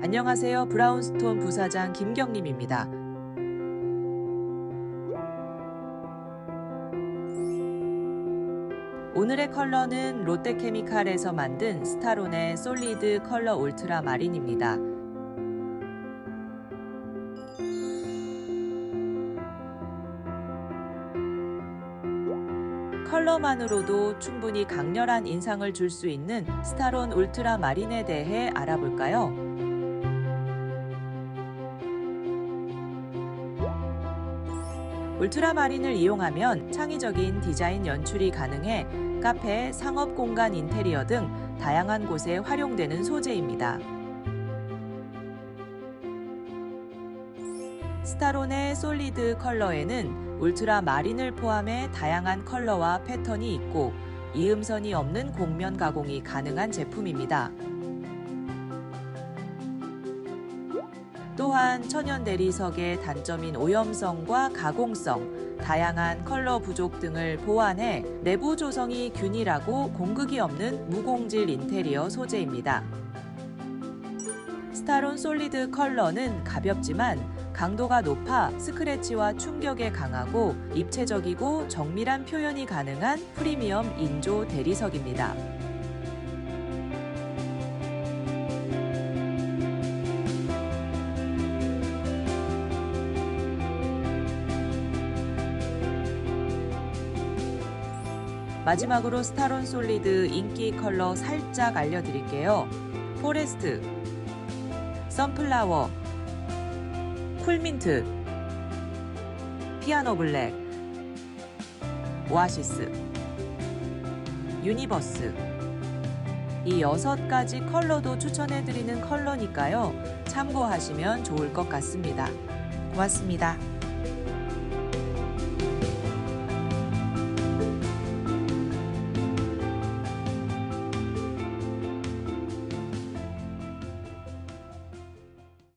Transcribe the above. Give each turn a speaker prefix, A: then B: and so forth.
A: 안녕하세요. 브라운스톤 부사장 김경림입니다. 오늘의 컬러는 롯데케미칼에서 만든 스타론의 솔리드 컬러 울트라 마린입니다. 컬러만으로도 충분히 강렬한 인상을 줄 수 있는 스타론 울트라 마린에 대해 알아볼까요? 울트라 마린을 이용하면 창의적인 디자인 연출이 가능해 카페, 상업 공간 인테리어 등 다양한 곳에 활용되는 소재입니다. 스타론의 솔리드 컬러에는 울트라 마린을 포함해 다양한 컬러와 패턴이 있고 이음선이 없는 곡면 가공이 가능한 제품입니다. 또한 천연 대리석의 단점인 오염성과 가공성, 다양한 컬러 부족 등을 보완해 내부 조성이 균일하고 공극이 없는 무공질 인테리어 소재입니다. 스타론 솔리드 컬러는 가볍지만 강도가 높아 스크래치와 충격에 강하고 입체적이고 정밀한 표현이 가능한 프리미엄 인조 대리석입니다. 마지막으로 스타론 솔리드 인기 컬러 살짝 알려드릴게요. 포레스트, 선플라워, 쿨민트, 피아노 블랙, 오아시스, 유니버스. 이 여섯 가지 컬러도 추천해드리는 컬러니까요. 참고하시면 좋을 것 같습니다. 고맙습니다.